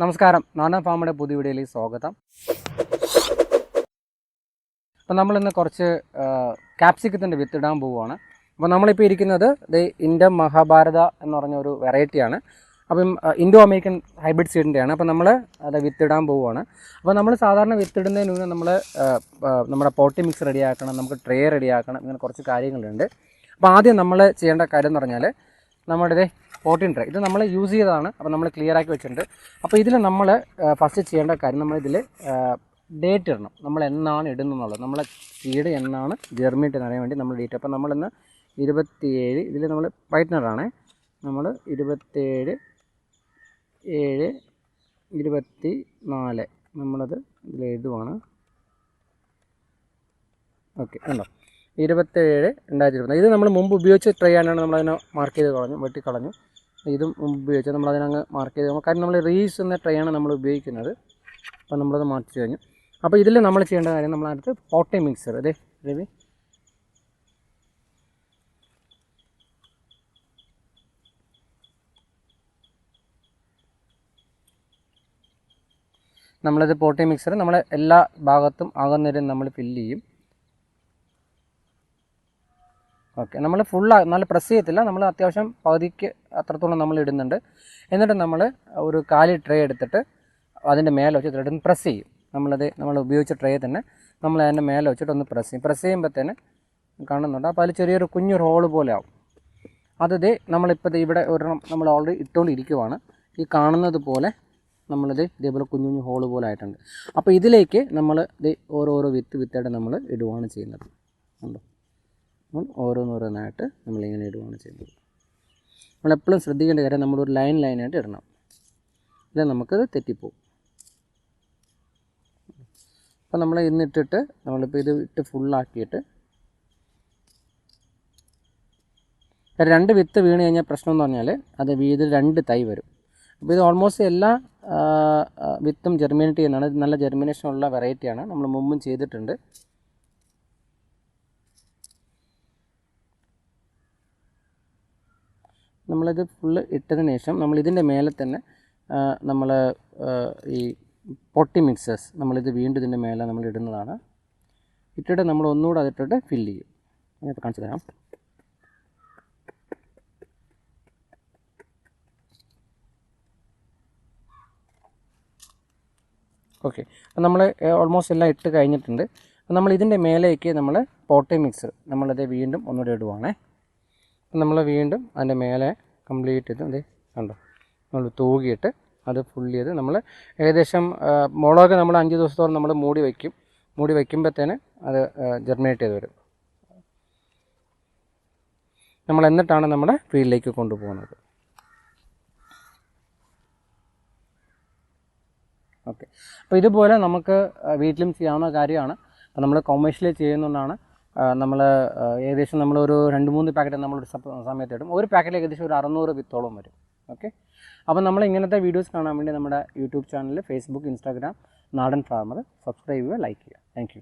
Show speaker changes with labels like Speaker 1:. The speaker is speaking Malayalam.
Speaker 1: നമസ്കാരം. നാന ഫാമിന്റെ പുതിയ വീഡിയോയിലേക്ക് സ്വാഗതം. അപ്പോൾ നമ്മളിന്ന് കുറച്ച് ക്യാപ്സിക്കത്തിന്റെ വിത്തിടാൻ പോവുകയാണ്. അപ്പോൾ നമ്മളിപ്പോൾ ഇരിക്കുന്നത് ഇത് ഇന്ത്യൻ മഹാഭാരത എന്ന് പറഞ്ഞ ഒരു വെറൈറ്റിയാണ് അപ്പം ഇൻഡോ അമേരിക്കൻ ഹൈബ്രിഡ് സീഡിന്റെയാണ് അപ്പോൾ നമ്മൾ അത് വിത്തിടാൻ പോവുകയാണ്. അപ്പോൾ നമ്മൾ സാധാരണ വിത്തിടുന്നതിന് മുന്നേ നമ്മൾ നമ്മുടെ പോട്ടി മിക്സ് റെഡിയാക്കണം നമുക്ക് ട്രേ റെഡിയാക്കണം ഇങ്ങനെ കുറച്ച് കാര്യങ്ങളുണ്ട്. അപ്പോൾ ആദ്യം നമ്മൾ ചെയ്യേണ്ട കാര്യം എന്ന് പറഞ്ഞാൽ നമ്മുടെ പോട്ടിൻ ട്രേ ഇത് നമ്മൾ യൂസ് ചെയ്തതാണ്. അപ്പോൾ നമ്മൾ ക്ലിയർ ആക്കി വെച്ചിട്ടുണ്ട്. അപ്പോൾ ഇതിൽ നമ്മൾ ഫസ്റ്റ് ചെയ്യേണ്ട കാര്യം നമ്മളിതിൽ ഡേറ്റ് ഇടണം. നമ്മൾ എന്നാണ് ഇടുന്നതെന്നുള്ളത്. നമ്മളെ സീഡ് എന്നാണ് ജെർമിറ്റ് എന്ന് അറിയാൻ വേണ്ടി നമ്മൾ ഡേറ്റ് അപ്പോൾ നമ്മളിന്ന് ഇരുപത്തിയേഴ് ഇതിൽ നമ്മൾ വൈറ്റ്നറാണ് നമ്മൾ ഇരുപത്തേഴ് ഏഴ് ഇരുപത്തി നാല് നമ്മളത് ഇതിൽ എഴുതുവാണ്. ഓക്കെ ഉണ്ടോ ഇരുപത്തേഴ് രണ്ടായിരത്തി ഇരുപത്തി ഇത് നമ്മൾ മുമ്പ് ഉപയോഗിച്ച ട്രേ ആണ് നമ്മളതിനെ മാർക്ക് ചെയ്ത് കളഞ്ഞു വെട്ടി കളഞ്ഞു ഇതും മുമ്പ് ഉപയോഗിച്ചത് നമ്മളതിനങ്ങ് മാർക്ക് ചെയ്ത് കാരണം നമ്മൾ റീസ് എന്ന ട്രേ ആണ് നമ്മൾ ഉപയോഗിക്കുന്നത്. അപ്പോൾ നമ്മളത് മാർക്ക് കഴിഞ്ഞു. അപ്പോൾ ഇതിൽ നമ്മൾ ചെയ്യേണ്ട കാര്യം നമ്മളടുത്ത് ഓട്ടേ മിക്സർ അതെ രവി. നമ്മളിത് പോട്ടി മിക്സർ നമ്മൾ എല്ലാ ഭാഗത്തും അകന്നിരുന്ന് നമ്മൾ ഫില്ല് ചെയ്യും. ഓക്കെ. നമ്മൾ ഫുൾ നല്ല പ്രസ് ചെയ്യത്തില്ല. നമ്മൾ അത്യാവശ്യം പകുതിക്ക് അത്രത്തോളം നമ്മൾ ഇടുന്നുണ്ട്. എന്നിട്ട് നമ്മൾ ഒരു കാലി ട്രേ എടുത്തിട്ട് അതിന്റെ മേലെ വെച്ച് ത്രെഡ് പ്രസ് ചെയ്യും. നമ്മളത് നമ്മൾ ഉപയോഗിച്ച ട്രേ തന്നെ നമ്മൾ അതിന്റെ മേലെ വെച്ചിട്ട് ഒന്ന് പ്രസ് ചെയ്യും. പ്രസ് ചെയ്യുമ്പോഴത്തേന് കാണുന്നുണ്ട്. അപ്പോൾ അതിൽ ചെറിയൊരു കുഞ്ഞൊരു ഹോൾ പോലെ ആവും. അതത് നമ്മളിപ്പോൾ ഇവിടെ ഒരെണ്ണം നമ്മൾ ഓൾറെഡി ഇട്ടുകൊണ്ടിരിക്കുവാണ് ഈ കാണുന്നത് പോലെ നമ്മളിത് ഇതേപോലെ കുഞ്ഞു കുഞ്ഞു ഹോൾ പോലെ ആയിട്ടുണ്ട്. അപ്പോൾ ഇതിലേക്ക് നമ്മൾ ഇത് ഓരോരോ വിത്ത് വിത്തായിട്ട് നമ്മൾ ഇടുവാണ് ചെയ്യുന്നത്. ഉണ്ടോ? നമ്മൾ ഓരോന്നോരോന്നായിട്ട് നമ്മളിങ്ങനെ ഇടുകയാണ് ചെയ്യുന്നത്. നമ്മളെപ്പോഴും ശ്രദ്ധിക്കേണ്ട കാര്യം നമ്മളൊരു ലൈൻ ലൈനായിട്ട് ഇടണം. ഇല്ല നമുക്കത് തെറ്റിപ്പോവും. അപ്പോൾ നമ്മൾ ഇന്നിട്ടിട്ട് നമ്മളിപ്പോൾ ഇത് ഇട്ട് ഫുള്ളാക്കിയിട്ട് രണ്ട് വിത്ത് വീണ് കഴിഞ്ഞാൽ പ്രശ്നം എന്ന് പറഞ്ഞാൽ അത് വീതിൽ രണ്ട് തൈ വരും. അപ്പോൾ ഇത് ഓൾമോസ്റ്റ് എല്ലാ വിത്തും ജെർമിനേറ്റ് ചെയ്യുന്നതാണ്. ഇത് നല്ല ജെർമിനേഷൻ ഉള്ള വെറൈറ്റിയാണ് നമ്മൾ മുമ്പും ചെയ്തിട്ടുണ്ട്. നമ്മളിത് ഫുള്ള് ഇട്ടതിന് ശേഷം നമ്മൾ ഇതിന്റെ മേലെ തന്നെ നമ്മൾ ഈ പൊട്ടി മിക്സേഴ്സ് നമ്മളിത് വീണ്ടും ഇതിന്റെ മേലെ നമ്മൾ ഇടുന്നതാണ്. ഇട്ടിട്ട് നമ്മൾ ഒന്നുകൂടെ അതിട്ടിട്ട് ഫില്ല് ചെയ്യും. ഞാനിപ്പോൾ കാണിച്ചു തരാം. ഓക്കെ അപ്പം നമ്മൾ ഓൾമോസ്റ്റ് എല്ലാം ഇട്ട് കഴിഞ്ഞിട്ടുണ്ട്. അപ്പം നമ്മൾ ഇതിന്റെ മേലേക്ക് നമ്മൾ പോട്ടി മിക്സർ നമ്മളത് വീണ്ടും ഒന്നുകൂടെ ഇടുവാണേ. നമ്മൾ വീണ്ടും അതിന്റെ മേലെ കംപ്ലീറ്റ് ഇത് ഇതേ കണ്ടോ? നമ്മൾ തൂകിയിട്ട് അത് ഫുള്ളി ചെയ്ത് നമ്മൾ ഏകദേശം മുളക് നമ്മൾ അഞ്ച് ദിവസത്തോളം നമ്മൾ മൂടി വയ്ക്കും. മൂടി വയ്ക്കുമ്പോഴത്തേന് അത് ജെർമിനേറ്റ് ചെയ്ത് വരും. നമ്മൾ എന്നിട്ടാണ് നമ്മുടെ ഫീൽഡിലേക്ക് കൊണ്ടുപോകുന്നത്. ഓക്കെ. അപ്പോൾ ഇതുപോലെ നമുക്ക് വീട്ടിലും ചെയ്യാവുന്ന കാര്യമാണ്. അപ്പോൾ നമ്മൾ കൊമേഴ്ഷ്യലി ചെയ്യുന്നതുകൊണ്ടാണ് നമ്മൾ ഏകദേശം നമ്മളൊരു രണ്ട് മൂന്ന് പാക്കറ്റ് നമ്മളൊരു സമയത്ത് ഇടും ഒരു പാക്കറ്റിൽ ഏകദേശം ഒരു അറുന്നൂറ് വിത്തോളം വരും. ഓക്കെ? അപ്പോൾ നമ്മൾ ഇങ്ങനത്തെ വീഡിയോസ് കാണാൻ വേണ്ടി നമ്മുടെ യൂട്യൂബ് ചാനൽ ഫേസ്ബുക്ക് ഇൻസ്റ്റാഗ്രാം നാടൻ ഫാർമർ സബ്സ്ക്രൈബ് ചെയ്യുക ലൈക്ക് ചെയ്യുക. താങ്ക്